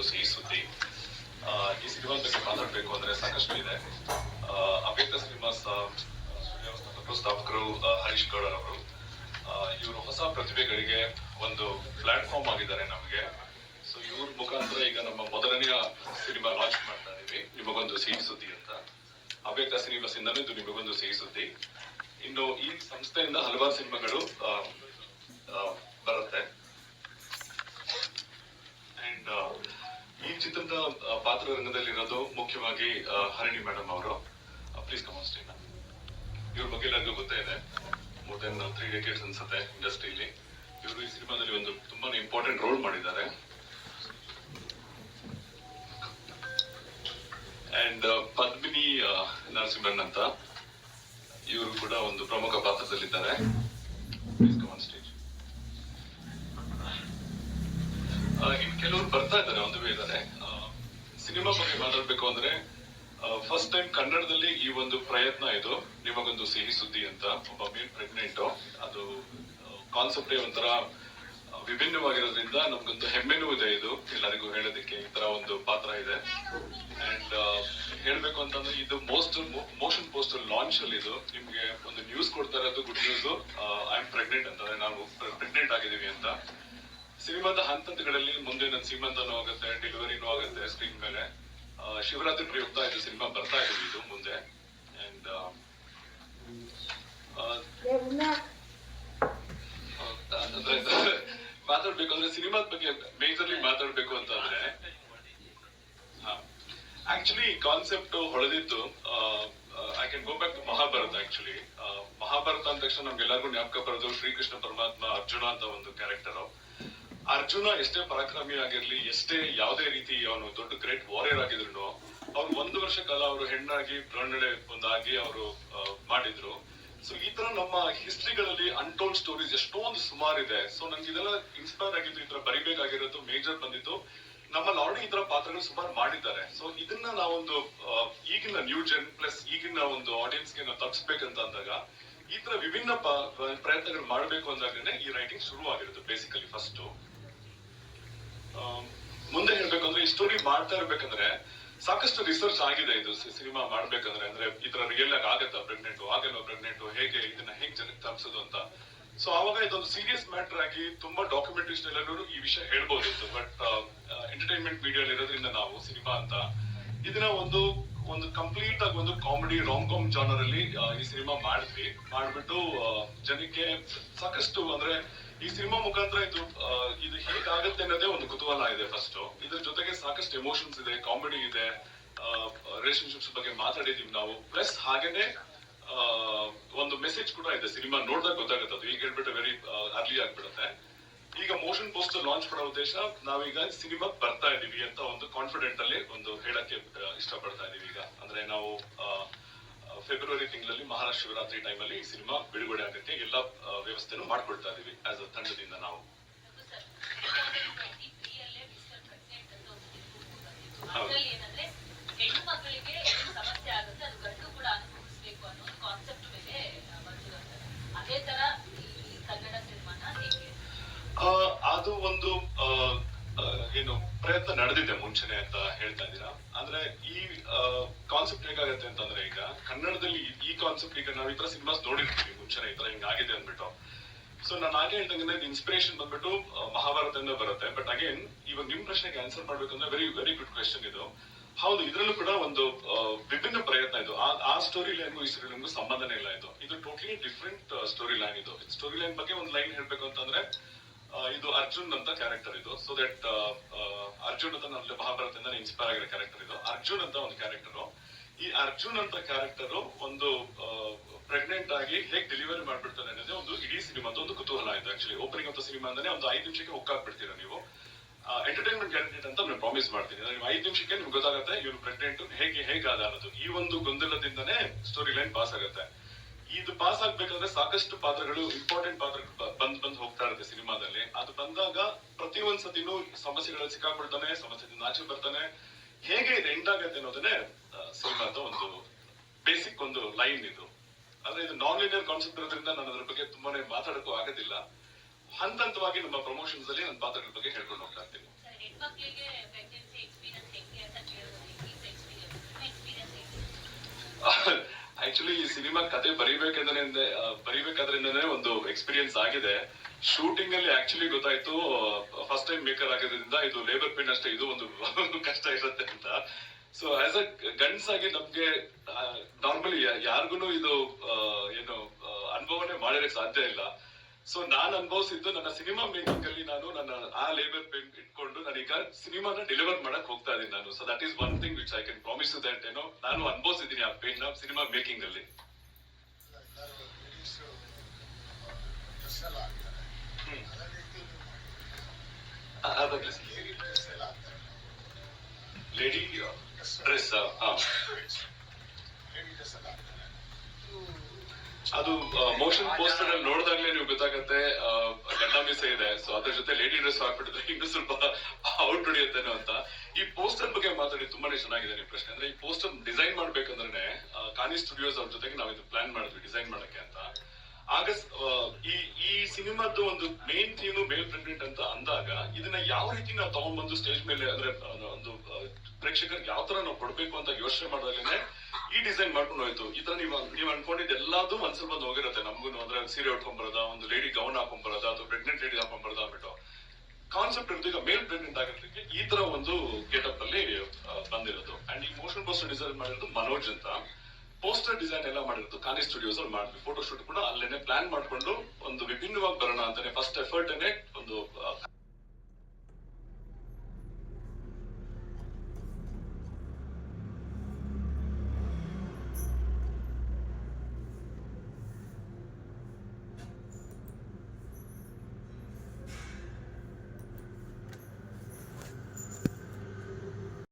ನಿಮಗೊಂದು ಸಿಹಿ ಸುದ್ದಿ. ಈ ಸಿನಿಮಾ ಬಗ್ಗೆ ಮಾತಾಡ್ಬೇಕು ಅಂದ್ರೆ ಸಾಕಷ್ಟು ಇದೆ. ಪ್ರಸ್ತಾಪಕರು ವ್ಯವಸ್ಥಾಪಕರು, ಸ್ಥಾಪಕರು ಹರೀಶ್ ಗೌಡರ್ ಅವರು. ಇವರು ಹೊಸ ಪ್ರತಿಭೆಗಳಿಗೆ ಒಂದು ಪ್ಲಾಟ್ಫಾರ್ಮ್ ಆಗಿದ್ದಾರೆ ನಮಗೆ. ಸೊ ಇವ್ರ ಮುಖಾಂತರ ಈಗ ನಮ್ಮ ಮೊದಲನೆಯ ಸಿನಿಮಾ ಲಾಂಚ್ ಮಾಡ್ತಾ ಇದೀವಿ. ನಿಮಗೊಂದು ಸಿಹಿ ಸುದ್ದಿ ಅಂತ. ಅವ್ಯಕ್ತ ಸಿನಿಮಾಸ್ ಇಂದನೂ ಇದು ನಿಮಗೊಂದು ಸಿಹಿ ಸುದ್ದಿ. ಇನ್ನು ಈ ಸಂಸ್ಥೆಯಿಂದ ಹಲವಾರು ಸಿನಿಮಾಗಳು ಆ, ಆ, ಬರುತ್ತೆ ಅಂಡ್ ಈ ಚಿತ್ರದ ರಂಗದಲ್ಲಿರೋದು ಮುಖ್ಯವಾಗಿ ಹರಿಣಿ ಮೇಡಮ್ ಅವರು. ಪ್ಲೀಸ್ ಕಮ್ ಸ್ಟೇನ್ ಇವ್ರ ಬಗ್ಗೆ ಎಲ್ಲರಿಗೂ ಗೊತ್ತೇ ಇದೆ. ಮೋರ್ ದೆನ್ ತ್ರೀ ಡೆಕೇಡ್ಸ್ ಅನ್ಸುತ್ತೆ ಇಂಡಸ್ಟ್ರಿಯಲ್ಲಿ ಇವರು ಈ ಸಿನಿಮಾದಲ್ಲಿ ಒಂದು ತುಂಬಾನೇ ಇಂಪಾರ್ಟೆಂಟ್ ರೋಲ್ ಮಾಡಿದ್ದಾರೆ. ಅಂಡ್ ಪದ್ಮಿನಿ ನರಸಿಂಹನ್ ಅಂತ, ಇವರು ಕೂಡ ಒಂದು ಪ್ರಮುಖ ಪಾತ್ರದಲ್ಲಿದ್ದಾರೆ. ಪ್ಲೀಸ್ ಕಮ್ ಸ್ಟೇಜ್ ಇನ್ ಕೆಲವರು ಬರ್ತಾ ಇದ್ದಾರೆ ಒಂದು ವೇ ಇದ್ದಾರೆ ಸಿನಿಮಾ ಬಗ್ಗೆ ಮಾತಾಡ್ಬೇಕು ಅಂದ್ರೆ ಫಸ್ಟ್ ಟೈಮ್ ಕನ್ನಡದಲ್ಲಿ ಈ ಒಂದು ಪ್ರಯತ್ನ ಇದು. ನಿಮಗೊಂದು ಸಿಹಿ ಸುದ್ದಿ ಅಂತ ಒಬ್ಬ ಮೇಲ್ ಪ್ರೆಗ್ನೆಂಟ್. ಅದು ಕಾನ್ಸೆಪ್ಟ್ ಒಂಥರ ವಿಭಿನ್ನವಾಗಿರೋದ್ರಿಂದ ನಮ್ಗೊಂದು ಹೆಮ್ಮೆನೂ ಇದೆ ಇದು. ಎಲ್ಲರಿಗೂ ಹೇಳೋದಕ್ಕೆ ಈ ತರ ಒಂದು ಪಾತ್ರ ಇದೆ. ಅಂಡ್ ಹೇಳ್ಬೇಕು ಅಂತಂದ್ರೆ ಇದು ಮೋಸ್ಟ್ ಮೋಷನ್ ಪೋಸ್ಟರ್ ಲಾಂಚ್ ಅಲ್ಲಿ ಇದು. ನಿಮ್ಗೆ ಒಂದು ನ್ಯೂಸ್ ಕೊಡ್ತಾ ಇರೋದು good news I am pregnant ಅಂತಂದ್ರೆ ನಾವು ಪ್ರೆಗ್ನೆಂಟ್ ಆಗಿದೀವಿ ಅಂತ. ಸಿನಿಮಾದ ಹಂತಗಳಲ್ಲಿ ಮುಂದೆ ನನ್ನ ಸೀಮಂತನೂ ಆಗುತ್ತೆ ಡೆಲಿವರಿನೂ ಆಗುತ್ತೆ ಸ್ಕ್ರೀನ್ ಮೇಲೆ. ಶಿವರಾತ್ರಿ ಪ್ರಯುಕ್ತ ಇದು ಸಿನಿಮಾ ಬರ್ತಾ ಇದೆ ಇದು ಮುಂದೆ. ಅಂಡ್ ಮಾತಾಡ್ಬೇಕು, ಅಂದ್ರೆ ಸಿನಿಮಾದ ಬಗ್ಗೆ ಮೇಜರ್ಲಿ ಮಾತಾಡ್ಬೇಕು ಅಂತ ಅಂದ್ರೆ actually concept ಹೊಳೆದಿದ್ದು I can go back to Mahabharata actually Mahabharata ಅಂದ ತಕ್ಷಣ ನಮ್ಗೆಲ್ಲರಿಗೂ ಜ್ಞಾಪಕ ಬರೋದು ಶ್ರೀಕೃಷ್ಣ ಪರಮಾತ್ಮ, ಅರ್ಜುನ ಅಂತ ಒಂದು ಕ್ಯಾರೆಕ್ಟರ್ ಅರ್ಜುನ ಎಷ್ಟೇ ಪರಾಕ್ರಮಿ ಆಗಿರ್ಲಿ, ಎಷ್ಟೇ ಯಾವುದೇ ರೀತಿ ಅವನು ದೊಡ್ಡ ಗ್ರೇಟ್ ವಾರಿಯರ್ ಆಗಿದ್ರು ಅವ್ರು ಒಂದು ವರ್ಷ ಕಾಲ ಅವರು ಹೆಣ್ಣಾಗಿ ಬ್ರಹ್ಮಣೆ ಒಂದಾಗಿ ಅವರು ಮಾಡಿದ್ರು. ಸೊ ಈ ತರ ನಮ್ಮ ಹಿಸ್ಟ್ರಿಗಳಲ್ಲಿ ಅನ್ಟೋಲ್ಡ್ ಸ್ಟೋರೀಸ್ ಎಷ್ಟೊಂದು ಸುಮಾರಿದೆ. ಸೊ ನಂಗೆ ಇದೆಲ್ಲ ಇನ್ಸ್ಪೈರ್ ಆಗಿದ್ದು ಈ ತರ ಬರಿಬೇಕಾಗಿರೋದು ಮೇಜರ್ ಬಂದಿತ್ತು ನಮ್ಮಲ್ಲಿ ಆಲ್ರೆಡಿ ಈ ತರ ಪಾತ್ರಗಳು ಸುಮಾರು ಮಾಡಿದ್ದಾರೆ. ಸೊ ಇದನ್ನ ನಾವೊಂದು ಈಗಿನ ನ್ಯೂ ಜನ್ ಪ್ಲಸ್ ಈಗಿನ ಒಂದು ಆಡಿಯನ್ಸ್ಗೆ ನಾವು ತಪ್ಪಿಸ್ಬೇಕಂತ ಅಂದಾಗ, ಈ ತರ ವಿಭಿನ್ನ ಪ್ರಯತ್ನಗಳು ಮಾಡಬೇಕು ಅಂದಾಗನೇ ಈ ರೈಟಿಂಗ್ ಶುರು ಆಗಿರೋದು ಬೇಸಿಕಲಿ ಫಸ್ಟ್ ಮುಂದೆ ಹೇಳ್ಬೇಕಂದ್ರೆ ಈ ಸ್ಟೋರಿ ಮಾಡ್ತಾ ಇರ್ಬೇಕಂದ್ರೆ ಸಾಕಷ್ಟು ರಿಸರ್ಚ್ ಆಗಿದೆ ಇದು ಸಿನಿಮಾ ಮಾಡ್ಬೇಕಂದ್ರೆ. ಅಂದ್ರೆ ಈ ತರ ರಿಯಲ್ ಆಗಿ ಆಗತ್ತಾ ಪ್ರೆಗ್ನೆಂಟ್ ಆಗಲ್ವಾ ಪ್ರೆಗ್ನೆಂಟ್ ಹೇಗೆ ಇದನ್ನ ಹೇಗೆ ಜನಕ್ಕೆ ತಪ್ಪಿಸೋದು ಅಂತ. ಸೊ ಅವಾಗ ಇದೊಂದು ಸೀರಿಯಸ್ ಮ್ಯಾಟರ್ ಆಗಿ ತುಂಬಾ ಡಾಕ್ಯುಮೆಂಟ್ರೀಸ್ ಎಲ್ಲರೂ ಈ ವಿಷಯ ಹೇಳ್ಬೋದಿತ್ತು ಬಟ್ ಎಂಟರ್ಟೈನ್ಮೆಂಟ್ ಮೀಡಿಯಾ ಇರೋದ್ರಿಂದ ನಾವು ಸಿನಿಮಾ ಅಂತ ಇದನ್ನ ಒಂದು ಒಂದು ಕಂಪ್ಲೀಟ್ ಆಗಿ ಒಂದು ಕಾಮಿಡಿ ರಾಂಗ್ ಕಾಮ್ ಜಾನರ್ ಅಲ್ಲಿ ಈ ಸಿನಿಮಾ ಮಾಡಿದ್ವಿ. ಮಾಡ್ಬಿಟ್ಟು ಜನಕ್ಕೆ ಸಾಕಷ್ಟು ಅಂದ್ರೆ ಈ ಸಿನಿಮಾ ಮುಖಾಂತರ ಇದು ಇದು ಹೇಗಾಗತ್ತೆ ಅನ್ನೋದೇ ಒಂದು ಕುತೂಹಲ ಇದೆ ಫಸ್ಟ್ ಇದ್ರ ಜೊತೆಗೆ ಸಾಕಷ್ಟು ಎಮೋಷನ್ಸ್ ಇದೆ ಕಾಮಿಡಿ ಇದೆ ರಿಲೇಶನ್ಶಿಪ್ಸ್ ಬಗ್ಗೆ ಮಾತಾಡಿದೀವಿ ನಾವು. ಪ್ಲಸ್ ಹಾಗೇನೆ ಒಂದು ಮೆಸೇಜ್ ಕೂಡ ಇದೆ ಸಿನಿಮಾ ನೋಡಿದಾಗ ಗೊತ್ತಾಗುತ್ತೆ ಅದು ಈಗ ಹೇಳ್ಬಿಟ್ಟು ವೆರಿ ಅರ್ಲಿ ಆಗ್ಬಿಡುತ್ತೆ. ಈಗ ಮೋಷನ್ ಪೋಸ್ಟರ್ ಲಾಂಚ್ ಮಾಡೋ ಉದ್ದೇಶ ನಾವೀಗ ಸಿನಿಮಾ ಬರ್ತಾ ಇದೀವಿ ಅಂತ ಒಂದು ಕಾನ್ಫಿಡೆಂಟ್ ಅಲ್ಲಿ ಒಂದು ಹೇಳಕ್ಕೆ ಇಷ್ಟಪಡ್ತಾ ಇದೀವಿ ಈಗ. ಅಂದ್ರೆ ನಾವು ಫೆಬ್ರವರಿ ತಿಂಗಳಲ್ಲಿ ಮಹಾರಾಷ್ಟ್ರ ಶಿವರಾತ್ರಿ ಟೈಮ್ ಅಲ್ಲಿ ಈ ಸಿನಿಮಾ ಬಿಡುಗಡೆ ಆಗುತ್ತೆ. ಎಲ್ಲ ವ್ಯವಸ್ಥೆನೂ ಮಾಡ್ಕೊಳ್ತಾ ಇದೀವಿ ಆಸ್ ಅ ತಂಡದಿಂದ ನಾವು. ಅದ್ರಲ್ಲಿ ಏನಂದ್ರೆ ಹೆಣ್ಣು ಮಕ್ಕಳಿಗೆ ಏನು ಸಮಸ್ಯೆ ಆಗುತ್ತೆ ಅದು ಗಂಡು ಕೂಡ ಅನುಭವಿಸ್ಬೇಕು ಅನ್ನೋ ಒಂದು ಕಾನ್ಸೆಪ್ಟ್ ಮೇಲೆ ಆ, ಬಂದಿರುತ್ತೆ ಅದೇ ತರ ಈ ಕನ್ನಡ ಸಿನಿಮಾನ ಹೇಗೆ ಆ, ಅದು ಒಂದು ಆ, ಆ, ಏನು ಪ್ರಯತ್ನ ನಡೆದಿದೆ ಮುಂಚೆನೆ ಅಂತ ಹೇಳ್ತಾ ಇದ್ದೀರಾ? ಅಂದ್ರೆ ಈ ಕಾನ್ಸೆಪ್ಟ್ ಹೇಗಾಗತ್ತೆ ಅಂತಂದ್ರೆ ಈಗ ಕನ್ನಡದಲ್ಲಿ ಈ- ಕಾನ್ಸೆಪ್ಟ್ ಈಗ ನಾವು ಈ ತರ ಸಿನಿಮಾಸ್ ನೋಡಿರ್ತೀವಿ ಮುಂಚೆನೆ ಈ ತರ ಹಿಂಗಾಗಿದೆ ಅಂದ್ಬಿಟ್ಟು. ಸೊ ನಾನು ಹಾಗೆ ಹೇಳ್ದಂಗೆ ಇನ್ಸ್ಪಿರೇಷನ್ ಬಂದ್ಬಿಟ್ಟು ಮಹಾಭಾರತ ಮಹಾಭಾರತದಿಂದ ಬರುತ್ತೆ. ಬಟ್ ಅಗೇನ್ ಇವಾಗ ನಿಮ್ ಪ್ರಶ್ನೆಗೆ ಆನ್ಸರ್ ಮಾಡ್ಬೇಕಂದ್ರೆ ವೆರಿ ವೆರಿ ಗುಡ್ ಕ್ವೆಶನ್ ಇದು. ಹೌದು, ಇದ್ರಲ್ಲೂ ಕೂಡ ಒಂದು ವಿಭಿನ್ನ ಪ್ರಯತ್ನ ಇದು. ಆ- ಸ್ಟೋರಿ ಲೈನ್ ಈ ಸ್ಟೋರಿ ಲೈನ್ಗೂ ಸಂಬಂಧನೇ ಇಲ್ಲ ಇದು. ಇದು ಟೋಟಲಿ ಡಿಫ್ರೆಂಟ್ ಸ್ಟೋರಿ ಲೈನ್ ಇದು. ಸ್ಟೋರಿ ಲೈನ್ ಬಗ್ಗೆ ಒಂದು ಲೈನ್ ಹೇಳ್ಬೇಕು ಅಂತಂದ್ರೆ ಇದು ಅರ್ಜುನ್ ಅಂತ ಕ್ಯಾರೆಕ್ಟರ್ ಇದು. ಸೊ ದಟ್ ಅರ್ಜುನ್ ಅಂತ ನನ್ನ ಮಹಾಭಾರತದಿಂದ ಇನ್ಸ್ಪೈರ್ ಆಗಿರೋ ಕ್ಯಾರೆಕ್ಟರ್ ಇದು. ಅರ್ಜುನ್ ಅಂತ ಒಂದು ಕ್ಯಾರೆಕ್ಟರ್ ಈ ಅರ್ಜುನ್ ಅಂತ ಕ್ಯಾರೆಕ್ಟರ್ ಒಂದು ಪ್ರೆಗ್ನೆಂಟ್ ಆಗಿ ಹೇಗೆ ಡೆಲಿವರಿ ಮಾಡ್ಬಿಡ್ತಾನೆ ಅನ್ನೋದೇ ಒಂದು ಇಡೀ ಸಿನಿಮಾ ಒಂದು ಕುತೂಹಲ ಇದೆ ಆಕ್ಚುಲಿ ಓಪನಿಂಗ್ ಅಂತ ಸಿನಿಮಾ ಅಂದ್ರೆ ಒಂದು ಐದು ನಿಮಿಷಕ್ಕೆ ಹೊಕ್ಕಾಗ್ಬಿಡ್ತೀರಾ ನೀವು. ಎಂಟರ್ಟೈನ್ಮೆಂಟ್ ಕ್ಯಾಂಡಿಡೇಟ್ ಅಂತ ನಾನು ಪ್ರಾಮಿಸ್ ಮಾಡ್ತೀನಿ. ನೀವು ಐದು ನಿಮಿಷಕ್ಕೆ ನಿಮ್ಗೆ ಗೊತ್ತಾಗುತ್ತೆ ಇವ್ರು ಪ್ರೆಗ್ನೆಂಟ್ ಹೇಗೆ, ಹೇಗಾದ ಅನ್ನೋದು. ಈ ಒಂದು ಗೊಂದಲದಿಂದನೇ ಸ್ಟೋರಿ ಲೈನ್ ಪಾಸ್ ಆಗುತ್ತೆ. ಇದು ಪಾಸ್ ಆಗ್ಬೇಕಾದ್ರೆ ಸಾಕಷ್ಟು ಪಾತ್ರಗಳು ಇಂಪಾರ್ಟೆಂಟ್ ಪಾತ್ರಗಳು ಬಂದ್ ಬಂದ್ ಹೋಗ್ತಾ ಇರುತ್ತೆ ಸಿನಿಮಾದಲ್ಲಿ. ಅದು ಬಂದಾಗ ಪ್ರತಿ ಒಂದ್ ಸತಿನೂ ಸಮಸ್ಯೆಗಳಲ್ಲಿ ಸಿಕ್ಕಾಕೊಳ್ತಾನೆ ಸಮಸ್ಯೆದಿಂದ ಆಚೆ ಬರ್ತಾನೆ. ಹೇಗೆ ಇದು ಎಂಡ್ ಆಗತ್ತೆ ಅನ್ನೋದನ್ನೇ ಸಿನಿಮಾದ ಒಂದು ಬೇಸಿಕ್ ಒಂದು ಲೈನ್ ಇದು. ಅಂದ್ರೆ ಇದು ನಾನ್ ಲೀನಿಯರ್ ಕಾನ್ಸೆಪ್ಟ್ ಇರೋದ್ರಿಂದ ನಾನು ಅದ್ರ ಬಗ್ಗೆ ತುಂಬಾನೇ ಮಾತಾಡಕ್ಕೂ ಆಗೋದಿಲ್ಲ. ಹಂತ ಹಂತವಾಗಿ ನಮ್ಮ ಪ್ರಮೋಷನ್ಸ್ ಅಲ್ಲಿ ನನ್ನ ಪಾತ್ರಗಳ ಬಗ್ಗೆ ಹೇಳ್ಕೊಂಡು ಹೋಗ್ತಾ ಇರ್ತೀನಿ. ಸರ್ ಈ ಸಿನಿಮಾ ಕತೆ ಬರಿಬೇಕಂದ್ರೆ ಬರಿಬೇಕಾದ್ರಿಂದನೇ ಒಂದು ಎಕ್ಸ್ಪೀರಿಯನ್ಸ್ ಆಗಿದೆ. ಶೂಟಿಂಗ್ ಅಲ್ಲಿ ಆಕ್ಚುಲಿ ಗೊತ್ತಾಯ್ತು ಫಸ್ಟ್ ಟೈಮ್ ಮೇಕರ್ ಆಗೋದ್ರಿಂದ ಇದು ಲೇಬರ್ ಪೇನ್ ಅಷ್ಟೇ, ಇದು ಒಂದು ಕಷ್ಟ ಇರುತ್ತೆ ಅಂತ. ಸೊ ಆಸ್ ಅ ಗಂಡ್ಸ್ ಆಗಿ ನಮ್ಗೆ ನಾರ್ಮಲಿ ಯಾರಿಗೂ ಇದು ಏನು ಅನುಭವನೆ ಅನುಭವನೇ ಮಾಡಿರಕ್ ಸಾಧ್ಯ ಇಲ್ಲ. ಸೊ ನಾನ್ ಅನುಭವಿಸಿದ್ದು ನನ್ನ ಸಿನಿಮಾ ಮೇಕಿಂಗ್ ಅಲ್ಲಿ ನಾನು ನನ್ನ ಆ ಲೇಬರ್ ಪೇನ್ ಇಟ್ಕೊಂಡು ನಾನೀಗ ಸಿನಿಮಾನ ಡೆಲಿವರ್ ಮಾಡಕ್ ಹೋಗ್ತಾ ಇದೀನಿ ನಾನು. So that is one thing which I can promise that ಏನೋ ನಾನು ಅನುಭವಿಸಿದ್ದೀನಿ ಆ ಪೇನ್ ಸಿನಿಮಾ ಮೇಕಿಂಗ್ ಅಲ್ಲಿ. ಲೇಡಿ ಡ್ರೆಸ್ ಅದು ಮೋಷನ್ ಪೋಸ್ಟರ್ ಅಲ್ಲಿ ನೋಡಿದಾಗ್ಲೇ ನೀವು ಗೊತ್ತಾಗತ್ತೆ ಗಂಡ ಮೀಸೆ ಇದೆ. ಸೊ ಅದ್ರ ಜೊತೆ ಲೇಡಿ ಡ್ರೆಸ್ ಹಾಕ್ಬಿಟ್ಟಿದ್ರೆ ಇನ್ನು ಸ್ವಲ್ಪ ಔಟ್ ಹೊಡಿಯುತ್ತೇನೋ ಅಂತ, ಈ ಪೋಸ್ಟರ್ ಬಗ್ಗೆ ಮಾತಾಡಿ ತುಂಬಾನೇ ಚೆನ್ನಾಗಿದೆ ನಿಮ್ ಪ್ರಶ್ನೆ. ಅಂದ್ರೆ ಈ ಪೋಸ್ಟರ್ ಡಿಸೈನ್ ಮಾಡ್ಬೇಕಂದ್ರೆ ಕಾನಿ ಸ್ಟುಡಿಯೋಸ್ ಅವ್ರ ಜೊತೆಗೆ ನಾವು ಇದು ಪ್ಲಾನ್ ಮಾಡಿದ್ವಿ ಡಿಸೈನ್ ಮಾಡಕ್ಕೆ ಅಂತ. ಆಗಸ್ಟ್ ಈ ಈ ಸಿನಿಮಾದ್ದು ಒಂದು ಮೇನ್ ಥೀಮ್ ಮೇಲ್ ಪ್ರೆಗ್ನೆಂಟ್ ಅಂತ ಅಂದಾಗ, ಇದನ್ನ ಯಾವ ರೀತಿ ನಾವು ತಗೊಂಡ್ಬಂದು ಸ್ಟೇಜ್ ಮೇಲೆ, ಅಂದ್ರೆ ಒಂದು ಪ್ರೇಕ್ಷಕರಿಗೆ ಯಾವ ತರ ನಾವು ಕೊಡ್ಬೇಕು ಅಂತ ಯೋಚನೆ ಮಾಡಿದಾಗಲೇ ಈ ಡಿಸೈನ್ ಮಾಡ್ಕೊಂಡು ಹೋಯ್ತು. ಈ ತರ ನೀವು ನೀವು ಅನ್ಕೊಂಡಿದ್ದು ಎಲ್ಲದೂ ಮನ್ಸಲ್ಲಿ ಬಂದು ಹೋಗಿರುತ್ತೆ. ನಮಗೂ ಅಂದ್ರೆ ಸೀರೆ ಉಟ್ಕೊಂಡ್ಬರೋದ ಒಂದು ಲೇಡಿ ಗೌನ್ ಹಾಕೊಂಡ್ಬರೋದ ಅಥವಾ ಪ್ರೆಗ್ನೆಂಟ್ ಲೇಡಿ ಹಾಕೊಂಡ್ಬರೋದ ಕಾನ್ಸೆಪ್ಟ್ ಇರೋದು ಈಗ ಮೇಲ್ ಪ್ರೆಗ್ನೆಂಟ್ ಆಗಿರ್ಲಿಕ್ಕೆ ಈ ತರ ಒಂದು ಗೆಟಪ್ ಅಲ್ಲಿ ಬಂದಿರೋದು. ಅಂಡ್ ಈ ಮೋಷನ್ ಪೋಸ್ಟರ್ ಡಿಸೈನ್ ಮಾಡಿರೋದು ಮನೋಜ್ ಅಂತ. ಪೋಸ್ಟರ್ ಡಿಸೈನ್ ಎಲ್ಲ ಮಾಡಿರೋದು ಕಾನಿ ಸ್ಟುಡಿಯೋಸ್ ಅಲ್ಲಿ ಮಾಡಿದ್ವಿ ಫೋಟೋ ಶೂಟ್ ಕೂಡ ಅಲ್ಲೇನೆ ಪ್ಲಾನ್ ಮಾಡ್ಕೊಂಡು ಒಂದು ವಿಭಿನ್ನವಾಗಿ ಬರೋಣ ಅಂತಾನೆ ಫಸ್ಟ್ ಎಫರ್ಟ್ ಒಂದು